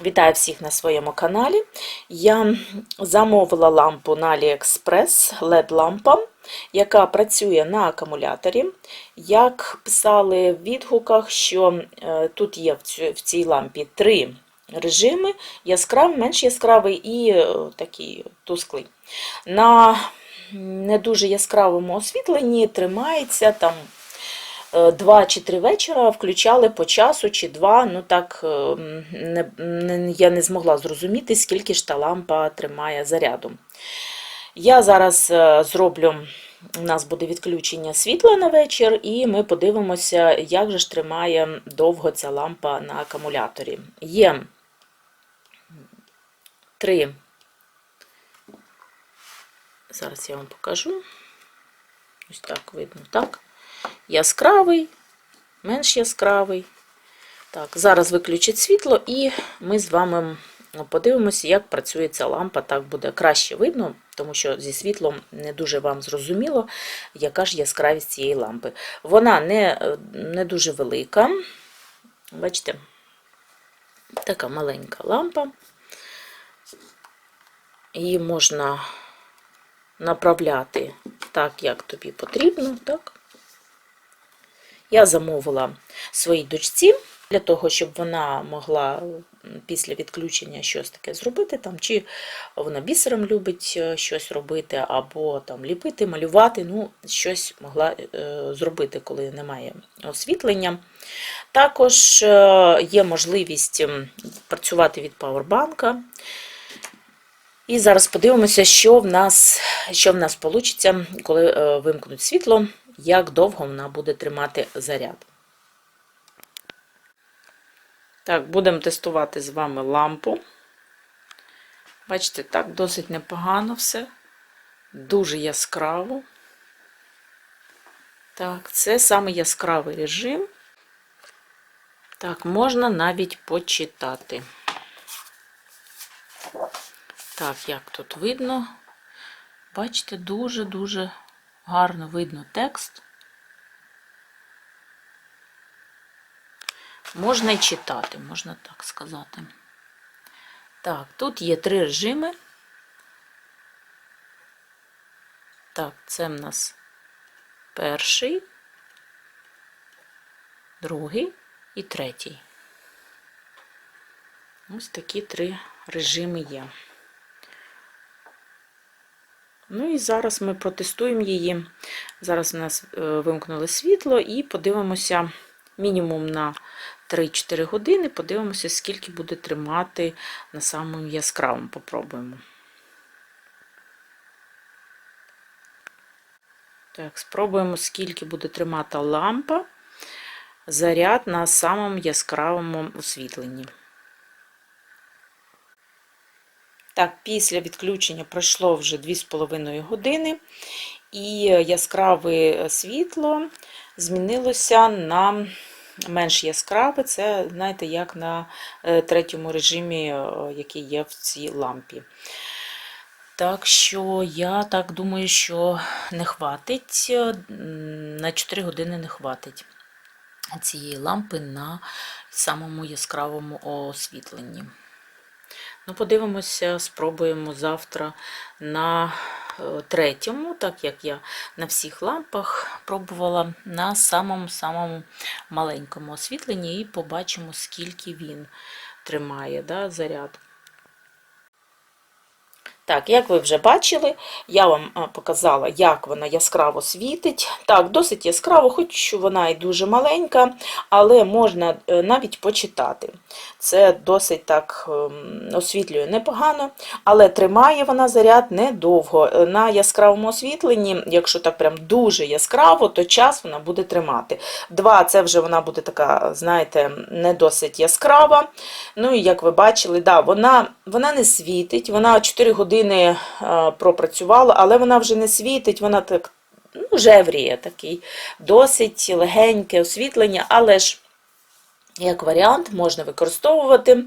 Вітаю всіх на своєму каналі. Я замовила лампу на AliExpress LED-лампа, яка працює на акумуляторі. Як писали в відгуках, що е, тут є в цій лампі три режими: яскравий, менш яскравий і е, такий тусклий. На не дуже яскравому освітленні тримається там два чи три вечора включали по часу чи два. Ну так е, не, не, я не змогла зрозуміти, скільки ж та лампа тримає заряду. Я зараз е, зроблю, у нас буде відключення світла на вечір, і ми подивимося, як же ж тримає довго ця лампа на акумуляторі. Є три. Зараз я вам покажу. Ось так видно, так яскравий, менш яскравий. Так, зараз виключить світло, і ми з вами подивимося, як працює ця лампа. Так буде краще видно, тому що зі світлом не дуже вам зрозуміло, яка ж яскравість цієї лампи. Вона не, не дуже велика. Бачите, така маленька лампа. Її можна направляти так, як тобі потрібно. так? Я замовила своїй дочці для того, щоб вона могла після відключення щось таке зробити, там, чи вона бісером любить е, щось робити, або там ліпити, малювати, ну, щось могла е, зробити, коли немає освітлення. Також е, є можливість працювати від павербанка. І зараз подивимося, що в нас, що в нас вийде, коли вимкнуть світло, як довго вона буде тримати заряд. Так, будемо тестувати з вами лампу. Бачите, так, досить непогано все. Дуже яскраво. Так, це саме яскравий режим. Так, можна навіть почитати. Так, як тут видно? Бачите, дуже-дуже гарно видно текст. Можна й читати, можна так сказати. Так, тут є три режими. Так, це в нас перший, другий і третій. Ось такі три режими є. Ну і зараз ми протестуємо її. Зараз у нас е, вимкнули світло і подивимося мінімум на 3-4 години, подивимося, скільки буде тримати на самому яскравому. Попробуємо. Так, спробуємо, скільки буде тримати лампа заряд на самому яскравому освітленні. Так, після відключення пройшло вже 2,5 години, і яскраве світло змінилося на менш яскраве. Це, знаєте, як на е, третьому режимі, е, який є в цій лампі. Так що я так думаю, що не хватить, е, на 4 години не хватить цієї лампи на самому яскравому освітленні. Ну, подивимося, спробуємо завтра на е, третьому, так як я на всіх лампах пробувала на самому-самому маленькому освітленні і побачимо, скільки він тримає да, заряд. Так, як ви вже бачили, я вам показала, як вона яскраво світить. Так, досить яскраво, хоч вона і дуже маленька, але можна е, навіть почитати. Це досить так ем, освітлює непогано, але тримає вона заряд недовго. Е, На яскравому освітленні, якщо так прям дуже яскраво, то час вона буде тримати. Два, це вже вона буде така, знаєте, не досить яскрава. Ну і як ви бачили, да, вона, вона не світить, вона 4 години е, пропрацювала, але вона вже не світить, вона так ну, жевріє такий, досить легеньке освітлення, але ж як варіант можна використовувати.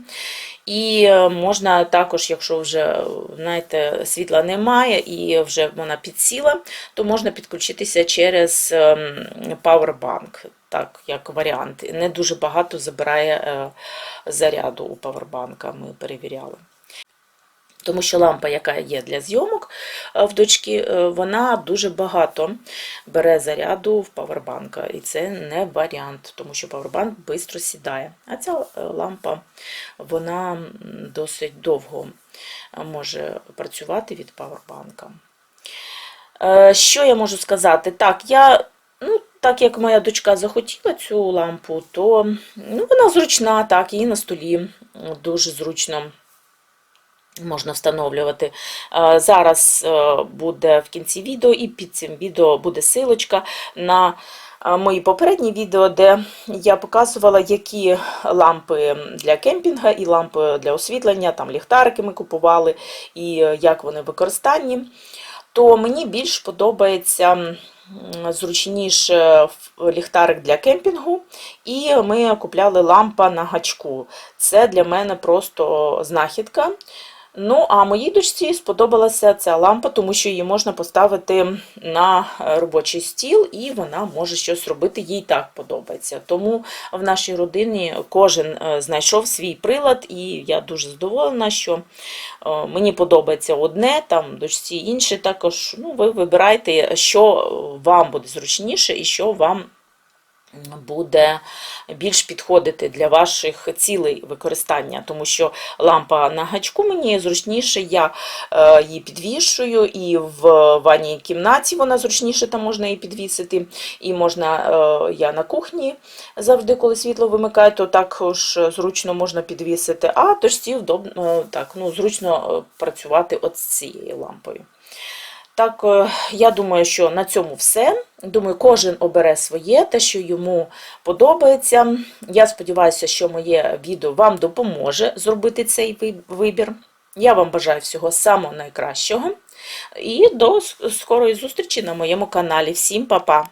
І е, можна також, якщо вже знаєте, світла немає і вже вона підсіла, то можна підключитися через Powerbank, так, як варіант. Не дуже багато забирає е, заряду у павербанка ми перевіряли. Тому що лампа, яка є для зйомок е, в дочки, е, вона дуже багато бере заряду в павербанка. І це не варіант, тому що павербанк швидко сідає. А ця е, лампа вона досить довго може працювати від павербанка. Що я можу сказати? Так, я, ну, так як моя дочка захотіла цю лампу, то ну, вона зручна, так, її на столі дуже зручно можна встановлювати. Е, Зараз е, буде в кінці відео, і під цим відео буде силочка на е, мої попередні відео, де я показувала, які лампи для кемпінга і лампи для освітлення, там ліхтарики ми купували, і як вони використанні. То мені більш подобається зручніше ліхтарик для кемпінгу, і ми купляли лампа на гачку. Це для мене просто знахідка. Ну, а моїй дочці сподобалася ця лампа, тому що її можна поставити на е, робочий стіл, і вона може щось робити, їй так подобається. Тому в нашій родині кожен е, знайшов свій прилад, і я дуже задоволена, що е, мені подобається одне, там дочці інше. Також ну, ви вибирайте, що вам буде зручніше і що вам буде більш підходити для ваших цілей використання, тому що лампа на гачку мені зручніше, я е, її підвішую, і в ванній кімнаті вона зручніше, там можна її підвісити, і можна, е, я на кухні завжди, коли світло вимикаю, то також зручно можна підвісити, а дочці вдобно, так, ну, зручно е, працювати от з цією лампою. Так, е, я думаю, що на цьому все. Думаю, кожен обере своє, те, що йому подобається. Я сподіваюся, що моє відео вам допоможе зробити цей вибір. Я вам бажаю всього самого найкращого. І до скорої зустрічі на моєму каналі. Всім па-па!